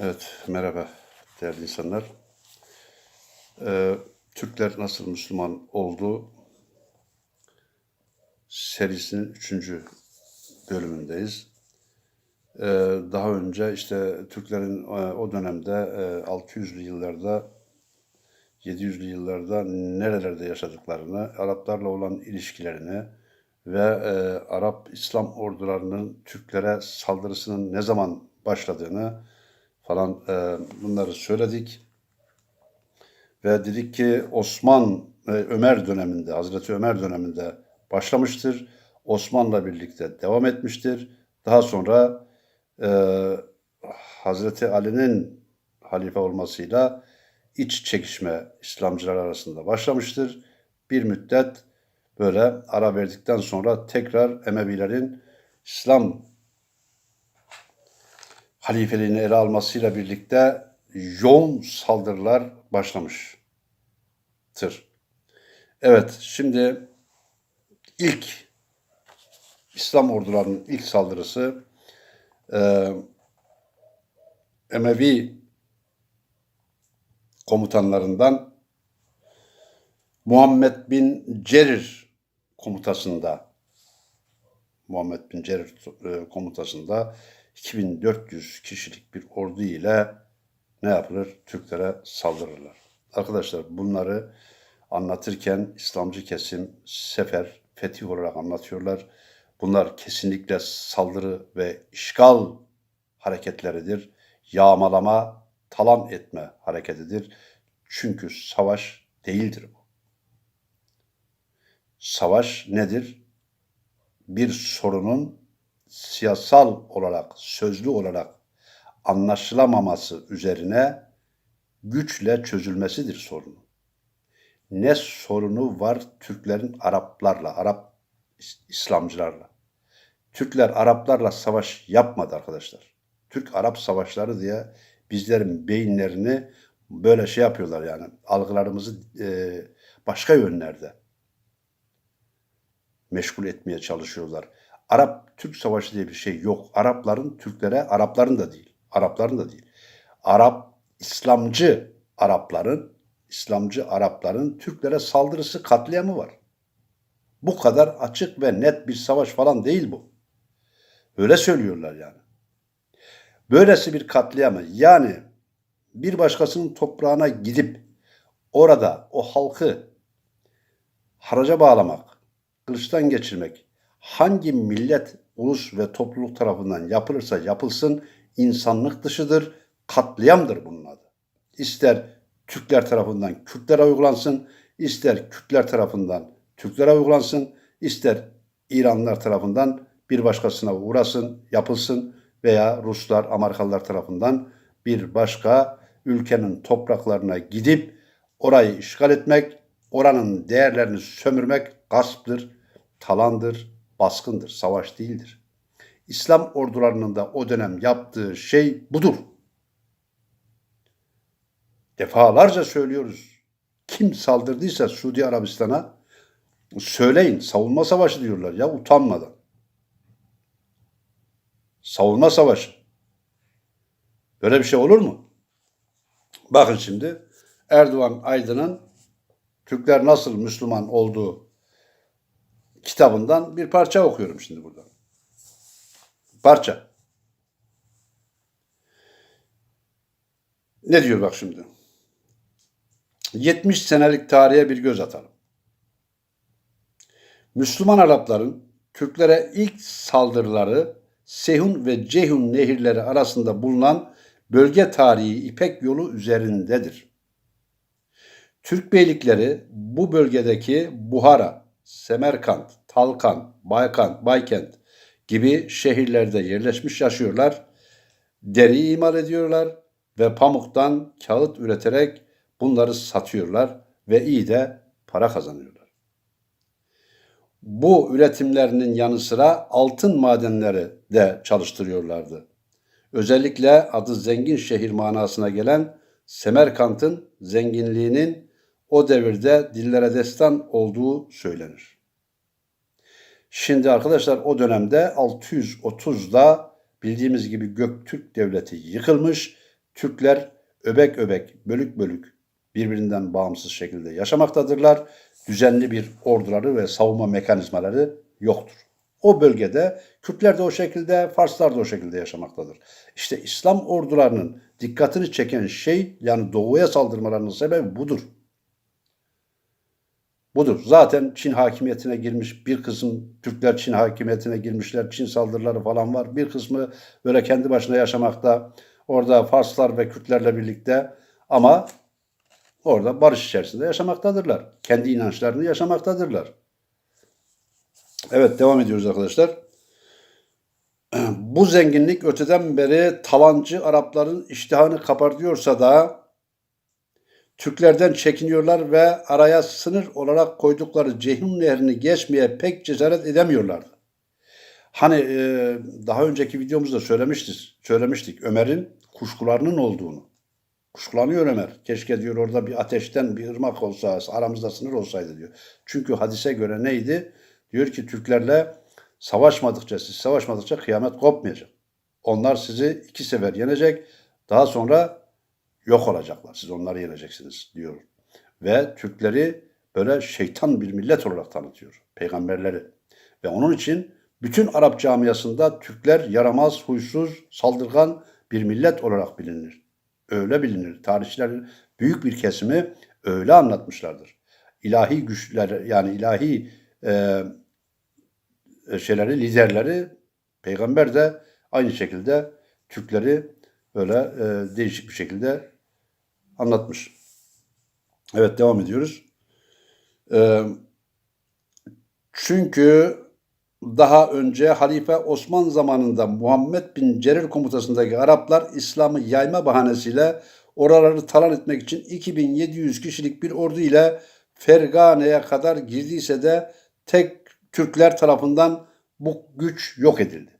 Evet, merhaba değerli insanlar. Ee, Türkler nasıl Müslüman oldu serisinin üçüncü bölümündeyiz. Ee, daha önce işte Türklerin e, o dönemde e, 600'lü yıllarda 700'lü yıllarda nerelerde yaşadıklarını, Araplarla olan ilişkilerini ve e, Arap İslam ordularının Türklere saldırısının ne zaman başladığını falan e, bunları söyledik. Ve dedik ki Osman ve Ömer döneminde, Hazreti Ömer döneminde başlamıştır. Osman'la birlikte devam etmiştir. Daha sonra e, Hazreti Ali'nin halife olmasıyla iç çekişme İslamcılar arasında başlamıştır. Bir müddet böyle ara verdikten sonra tekrar Emevilerin İslam halifeliğini ele almasıyla birlikte yoğun saldırılar başlamıştır. Evet, şimdi ilk İslam ordularının ilk saldırısı e, Emevi komutanlarından Muhammed bin Cerir komutasında Muhammed bin Cerir e, komutasında 2400 kişilik bir ordu ile ne yapılır? Türklere saldırırlar. Arkadaşlar bunları anlatırken İslamcı kesim sefer, fetih olarak anlatıyorlar. Bunlar kesinlikle saldırı ve işgal hareketleridir. Yağmalama, talan etme hareketidir. Çünkü savaş değildir bu. Savaş nedir? Bir sorunun siyasal olarak, sözlü olarak anlaşılamaması üzerine güçle çözülmesidir sorunu. Ne sorunu var Türklerin Araplarla, Arap İslamcılarla? Türkler Araplarla savaş yapmadı arkadaşlar. Türk-Arap savaşları diye bizlerin beyinlerini böyle şey yapıyorlar yani algılarımızı e, başka yönlerde meşgul etmeye çalışıyorlar. Arap-Türk savaşı diye bir şey yok. Arapların Türklere, Arapların da değil. Arapların da değil. Arap, İslamcı Arapların, İslamcı Arapların Türklere saldırısı, katliamı var. Bu kadar açık ve net bir savaş falan değil bu. Öyle söylüyorlar yani. Böylesi bir katliamı yani bir başkasının toprağına gidip orada o halkı haraca bağlamak, kılıçtan geçirmek hangi millet, ulus ve topluluk tarafından yapılırsa yapılsın insanlık dışıdır, katliamdır bunun adı. İster Türkler tarafından Kürtlere uygulansın, ister Kürtler tarafından Türklere uygulansın, ister İranlılar tarafından bir başkasına uğrasın, yapılsın veya Ruslar, Amerikalılar tarafından bir başka ülkenin topraklarına gidip orayı işgal etmek, oranın değerlerini sömürmek gasptır, talandır, baskındır, savaş değildir. İslam ordularının da o dönem yaptığı şey budur. Defalarca söylüyoruz. Kim saldırdıysa Suudi Arabistan'a söyleyin. Savunma savaşı diyorlar ya utanmadan. Savunma savaşı. Böyle bir şey olur mu? Bakın şimdi Erdoğan Aydın'ın Türkler nasıl Müslüman olduğu kitabından bir parça okuyorum şimdi burada. Parça. Ne diyor bak şimdi? 70 senelik tarihe bir göz atalım. Müslüman Arapların Türklere ilk saldırıları Sehun ve Ceyhun nehirleri arasında bulunan bölge tarihi İpek yolu üzerindedir. Türk beylikleri bu bölgedeki Buhara, Semerkant, Talkan, Baykant, Baykent gibi şehirlerde yerleşmiş yaşıyorlar. Deri imal ediyorlar ve pamuktan kağıt üreterek bunları satıyorlar ve iyi de para kazanıyorlar. Bu üretimlerinin yanı sıra altın madenleri de çalıştırıyorlardı. Özellikle adı zengin şehir manasına gelen Semerkant'ın zenginliğinin o devirde dillere destan olduğu söylenir. Şimdi arkadaşlar o dönemde 630'da bildiğimiz gibi Göktürk Devleti yıkılmış, Türkler öbek öbek, bölük bölük birbirinden bağımsız şekilde yaşamaktadırlar. Düzenli bir orduları ve savunma mekanizmaları yoktur. O bölgede Kürtler de o şekilde, Farslar da o şekilde yaşamaktadır. İşte İslam ordularının dikkatini çeken şey yani doğuya saldırmalarının sebebi budur. Budur. Zaten Çin hakimiyetine girmiş bir kısım Türkler Çin hakimiyetine girmişler. Çin saldırıları falan var. Bir kısmı böyle kendi başına yaşamakta. Orada Farslar ve Kürtlerle birlikte ama orada barış içerisinde yaşamaktadırlar. Kendi inançlarını yaşamaktadırlar. Evet devam ediyoruz arkadaşlar. Bu zenginlik öteden beri talancı Arapların iştihını kabartıyorsa da Türklerden çekiniyorlar ve araya sınır olarak koydukları Ceyhun Nehri'ni geçmeye pek cesaret edemiyorlardı. Hani e, daha önceki videomuzda söylemiştik, söylemiştik Ömer'in kuşkularının olduğunu. Kuşkulanıyor Ömer. Keşke diyor orada bir ateşten bir ırmak olsa, aramızda sınır olsaydı diyor. Çünkü hadise göre neydi? Diyor ki Türklerle savaşmadıkça, siz savaşmadıkça kıyamet kopmayacak. Onlar sizi iki sefer yenecek. Daha sonra yok olacaklar. Siz onları yeneceksiniz diyor. Ve Türkleri böyle şeytan bir millet olarak tanıtıyor. Peygamberleri. Ve onun için bütün Arap camiasında Türkler yaramaz, huysuz, saldırgan bir millet olarak bilinir. Öyle bilinir. Tarihçilerin büyük bir kesimi öyle anlatmışlardır. İlahi güçler yani ilahi e, şeyleri, liderleri peygamber de aynı şekilde Türkleri böyle e, değişik bir şekilde anlatmış. Evet devam ediyoruz. E, çünkü daha önce Halife Osman zamanında Muhammed bin Cerir komutasındaki Araplar İslam'ı yayma bahanesiyle oraları talan etmek için 2700 kişilik bir ordu ile Fergane'ye kadar girdiyse de tek Türkler tarafından bu güç yok edildi.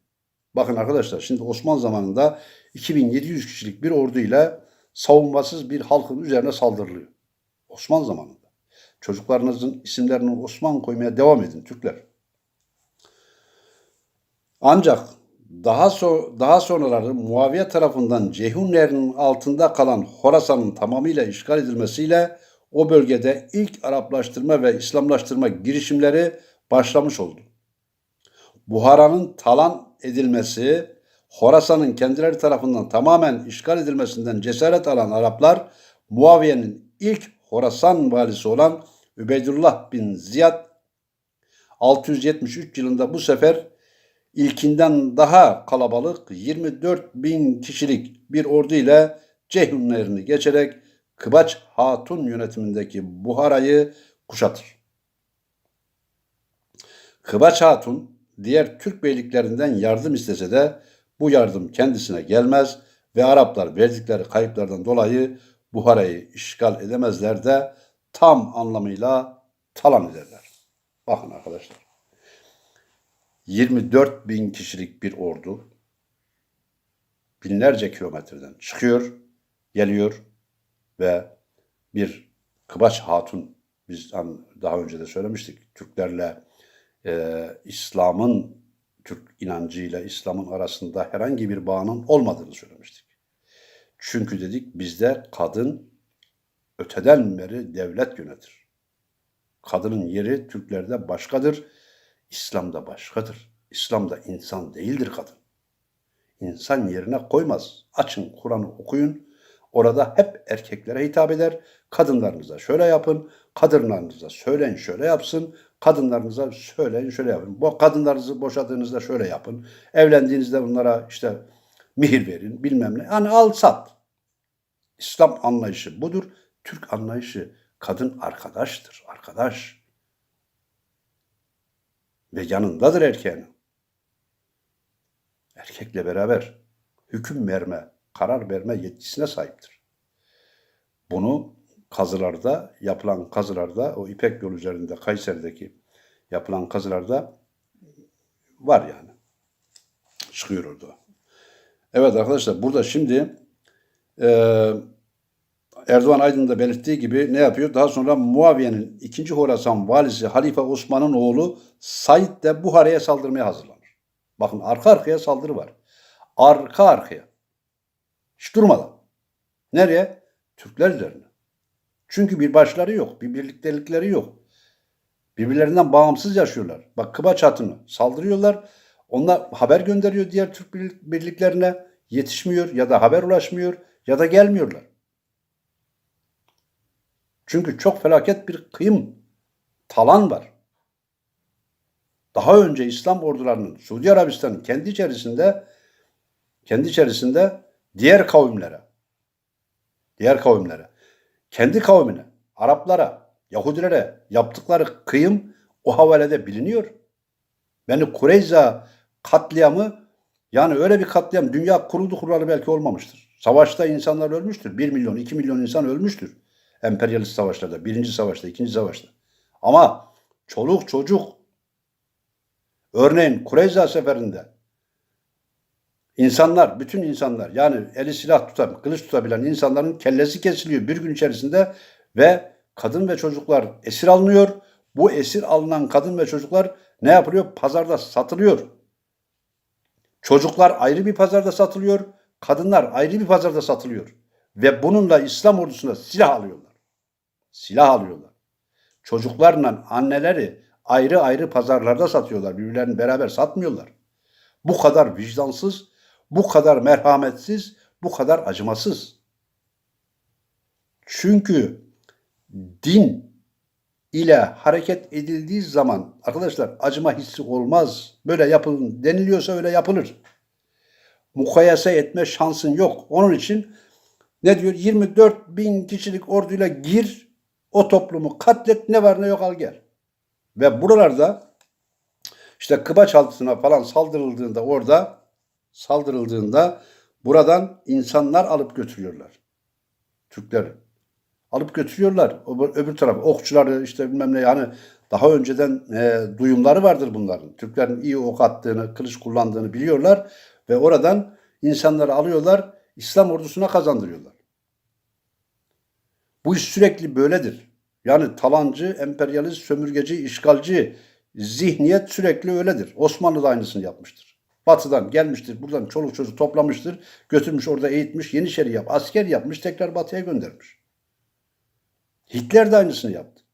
Bakın arkadaşlar şimdi Osman zamanında 2700 kişilik bir ordu ile savunmasız bir halkın üzerine saldırılıyor. Osman zamanında. Çocuklarınızın isimlerini Osman koymaya devam edin Türkler. Ancak daha so daha sonraları Muaviye tarafından Ceyhun altında kalan Horasan'ın tamamıyla işgal edilmesiyle o bölgede ilk Araplaştırma ve İslamlaştırma girişimleri başlamış oldu. Buhara'nın talan edilmesi, Horasan'ın kendileri tarafından tamamen işgal edilmesinden cesaret alan Araplar, Muaviye'nin ilk Horasan valisi olan Übeydullah bin Ziyad 673 yılında bu sefer ilkinden daha kalabalık 24 bin kişilik bir ordu ile Ceyhun geçerek Kıbaç Hatun yönetimindeki Buhara'yı kuşatır. Kıbaç Hatun diğer Türk beyliklerinden yardım istese de bu yardım kendisine gelmez ve Araplar verdikleri kayıplardan dolayı Buhara'yı işgal edemezler de tam anlamıyla talan ederler. Bakın arkadaşlar. 24 bin kişilik bir ordu binlerce kilometreden çıkıyor, geliyor ve bir Kıbaç Hatun biz daha önce de söylemiştik Türklerle e, İslam'ın Türk inancıyla İslam'ın arasında herhangi bir bağının olmadığını söylemiştik. Çünkü dedik bizde kadın öteden beri devlet yönetir. Kadının yeri Türklerde başkadır, İslam'da başkadır. İslam'da insan değildir kadın. İnsan yerine koymaz. Açın Kur'an'ı okuyun. Orada hep erkeklere hitap eder. Kadınlarınıza şöyle yapın, kadınlarınıza söyleyin şöyle yapsın, kadınlarınıza söyleyin şöyle yapın. Bu kadınlarınızı boşadığınızda şöyle yapın. Evlendiğinizde onlara işte mihir verin, bilmem ne. Yani al sat. İslam anlayışı budur. Türk anlayışı kadın arkadaştır, arkadaş. Ve yanındadır erkeğin. Erkekle beraber hüküm verme, karar verme yetkisine sahiptir. Bunu kazılarda, yapılan kazılarda, o İpek yolu üzerinde Kayseri'deki yapılan kazılarda var yani. Çıkıyor orada. Evet arkadaşlar burada şimdi e, Erdoğan Aydın'da belirttiği gibi ne yapıyor? Daha sonra Muaviye'nin ikinci Horasan valisi Halife Osman'ın oğlu Said de Buhara'ya saldırmaya hazırlanır. Bakın arka arkaya saldırı var. Arka arkaya. Hiç durmadan. Nereye? Türkler üzerine. Çünkü bir başları yok, bir birliktelikleri yok. Birbirlerinden bağımsız yaşıyorlar. Bak Kıbaç hatını saldırıyorlar. Onlar haber gönderiyor diğer Türk birlik- birliklerine. Yetişmiyor ya da haber ulaşmıyor ya da gelmiyorlar. Çünkü çok felaket bir kıyım, talan var. Daha önce İslam ordularının Suudi Arabistan'ın kendi içerisinde kendi içerisinde diğer kavimlere diğer kavimlere kendi kavmine, Araplara, Yahudilere yaptıkları kıyım o havalede biliniyor. Beni Kureyza katliamı yani öyle bir katliam dünya kuruldu kuralı belki olmamıştır. Savaşta insanlar ölmüştür. 1 milyon, 2 milyon insan ölmüştür. Emperyalist savaşlarda, birinci savaşta, ikinci savaşta. Ama çoluk çocuk örneğin Kureyza seferinde insanlar, bütün insanlar yani eli silah tutan, kılıç tutabilen insanların kellesi kesiliyor bir gün içerisinde ve kadın ve çocuklar esir alınıyor. Bu esir alınan kadın ve çocuklar ne yapılıyor? Pazarda satılıyor. Çocuklar ayrı bir pazarda satılıyor. Kadınlar ayrı bir pazarda satılıyor. Ve bununla İslam ordusuna silah alıyorlar. Silah alıyorlar. Çocuklarla anneleri ayrı ayrı pazarlarda satıyorlar. Birbirlerini beraber satmıyorlar. Bu kadar vicdansız, bu kadar merhametsiz, bu kadar acımasız. Çünkü din ile hareket edildiği zaman arkadaşlar acıma hissi olmaz. Böyle yapılın deniliyorsa öyle yapılır. Mukayese etme şansın yok. Onun için ne diyor? 24 bin kişilik orduyla gir, o toplumu katlet, ne var ne yok al gel. Ve buralarda işte Kıbaç altına falan saldırıldığında orada saldırıldığında buradan insanlar alıp götürüyorlar. Türkler alıp götürüyorlar. Öbür, öbür taraf okçuları işte bilmem ne yani daha önceden e, duyumları vardır bunların. Türklerin iyi ok attığını, kılıç kullandığını biliyorlar ve oradan insanları alıyorlar, İslam ordusuna kazandırıyorlar. Bu iş sürekli böyledir. Yani talancı, emperyalist, sömürgeci, işgalci zihniyet sürekli öyledir. Osmanlı da aynısını yapmıştır. Batı'dan gelmiştir, buradan çoluk çocuk toplamıştır, götürmüş orada eğitmiş, Yeniçeri yap, asker yapmış, tekrar Batı'ya göndermiş. Hitler de aynısını yaptı.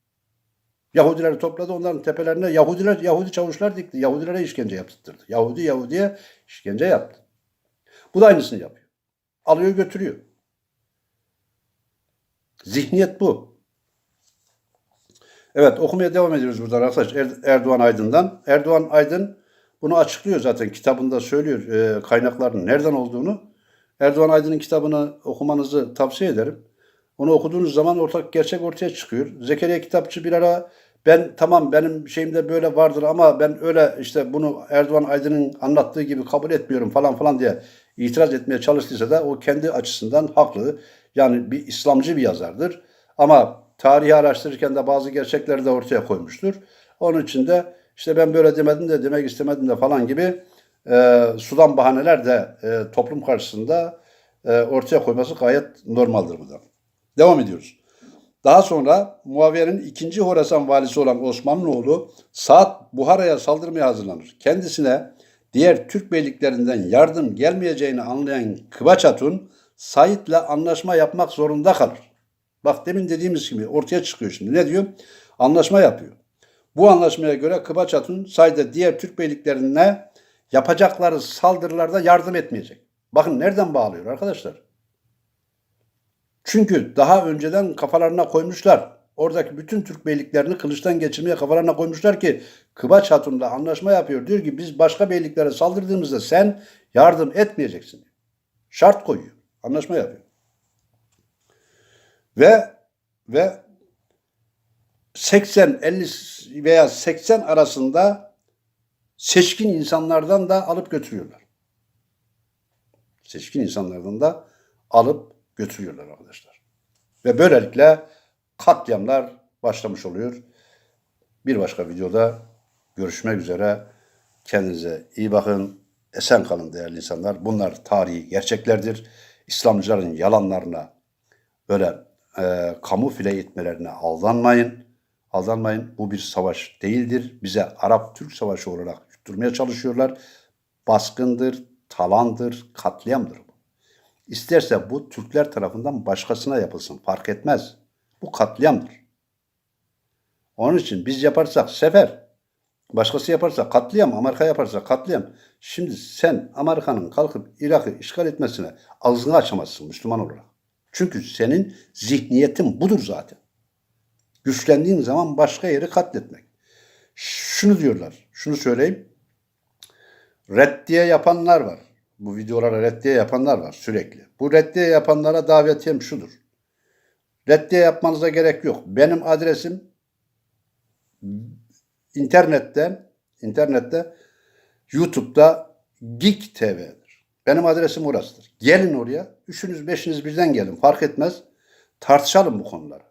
Yahudileri topladı, onların tepelerine Yahudiler, Yahudi çavuşlar dikti. Yahudilere işkence yaptırdı. Yahudi Yahudi'ye işkence yaptı. Bu da aynısını yapıyor. Alıyor götürüyor. Zihniyet bu. Evet okumaya devam ediyoruz buradan arkadaş Er- Erdoğan Aydın'dan. Erdoğan Aydın bunu açıklıyor zaten kitabında söylüyor e, kaynakların nereden olduğunu. Erdoğan Aydın'ın kitabını okumanızı tavsiye ederim. Onu okuduğunuz zaman ortak gerçek ortaya çıkıyor. Zekeriya Kitapçı bir ara ben tamam benim şeyimde böyle vardır ama ben öyle işte bunu Erdoğan Aydın'ın anlattığı gibi kabul etmiyorum falan falan diye itiraz etmeye çalıştıysa da o kendi açısından haklı. Yani bir İslamcı bir yazardır. Ama tarihi araştırırken de bazı gerçekleri de ortaya koymuştur. Onun için de işte ben böyle demedim de demek istemedim de falan gibi e, sudan bahaneler de e, toplum karşısında e, ortaya koyması gayet normaldir bu da. Devam ediyoruz. Daha sonra Muaviye'nin ikinci Horasan valisi olan Osmanlıoğlu Saad Buhara'ya saldırmaya hazırlanır. Kendisine diğer Türk beyliklerinden yardım gelmeyeceğini anlayan Kıvaç Hatun Said'le anlaşma yapmak zorunda kalır. Bak demin dediğimiz gibi ortaya çıkıyor şimdi. Ne diyor? Anlaşma yapıyor. Bu anlaşmaya göre Kıvaç Hatun Said'e diğer Türk beyliklerine yapacakları saldırılarda yardım etmeyecek. Bakın nereden bağlıyor arkadaşlar? Çünkü daha önceden kafalarına koymuşlar. Oradaki bütün Türk beyliklerini kılıçtan geçirmeye kafalarına koymuşlar ki Kıbaç Hatun'la anlaşma yapıyor. Diyor ki biz başka beyliklere saldırdığımızda sen yardım etmeyeceksin. Şart koyuyor. Anlaşma yapıyor. Ve ve 80 50 veya 80 arasında seçkin insanlardan da alıp götürüyorlar. Seçkin insanlardan da alıp götürüyorlar arkadaşlar. Ve böylelikle katliamlar başlamış oluyor. Bir başka videoda görüşmek üzere. Kendinize iyi bakın. Esen kalın değerli insanlar. Bunlar tarihi gerçeklerdir. İslamcıların yalanlarına böyle e, kamufle etmelerine aldanmayın. Aldanmayın. Bu bir savaş değildir. Bize Arap-Türk savaşı olarak yutturmaya çalışıyorlar. Baskındır, talandır, katliamdır bu. İsterse bu Türkler tarafından başkasına yapılsın. Fark etmez. Bu katliamdır. Onun için biz yaparsak sefer, başkası yaparsa katliam, Amerika yaparsa katliam. Şimdi sen Amerika'nın kalkıp Irak'ı işgal etmesine ağzını açamazsın Müslüman olarak. Çünkü senin zihniyetin budur zaten. Güçlendiğin zaman başka yeri katletmek. Şunu diyorlar, şunu söyleyeyim. Reddiye yapanlar var. Bu videolara reddiye yapanlar var sürekli. Bu reddiye yapanlara davetiyem şudur. Reddiye yapmanıza gerek yok. Benim adresim internette, internette YouTube'da Geek TV'dir. Benim adresim orasıdır. Gelin oraya. Üçünüz beşiniz birden gelin. Fark etmez. Tartışalım bu konuları.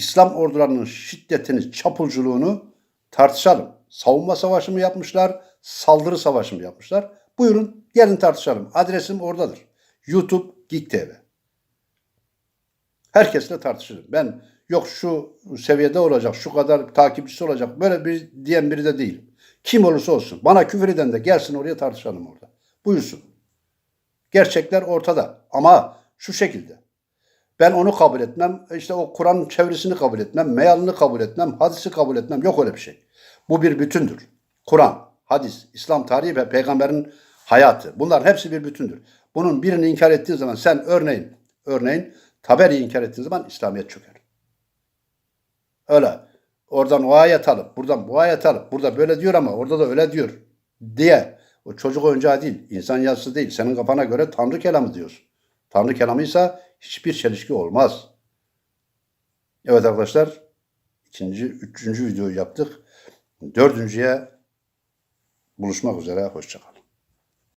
İslam ordularının şiddetini, çapulculuğunu tartışalım. Savunma savaşı mı yapmışlar, saldırı savaşı mı yapmışlar? Buyurun gelin tartışalım. Adresim oradadır. YouTube Geek TV. Herkesle tartışırım. Ben yok şu seviyede olacak, şu kadar takipçisi olacak. Böyle bir diyen biri de değilim. Kim olursa olsun. Bana küfür eden de gelsin oraya tartışalım orada. Buyursun. Gerçekler ortada. Ama şu şekilde. Ben onu kabul etmem. İşte o Kur'an'ın çevresini kabul etmem. Meyalını kabul etmem. Hadisi kabul etmem. Yok öyle bir şey. Bu bir bütündür. Kur'an, hadis, İslam tarihi ve peygamberin hayatı. Bunların hepsi bir bütündür. Bunun birini inkar ettiğin zaman sen örneğin, örneğin taberi inkar ettiğin zaman İslamiyet çöker. Öyle. Oradan o ayet alıp, buradan bu ayet alıp, burada böyle diyor ama orada da öyle diyor diye. O çocuk oyuncağı değil, insan yazısı değil. Senin kafana göre Tanrı kelamı diyorsun. Tanrı kelamıysa hiçbir çelişki olmaz. Evet arkadaşlar, ikinci, üçüncü videoyu yaptık. Dördüncüye buluşmak üzere, hoşçakalın.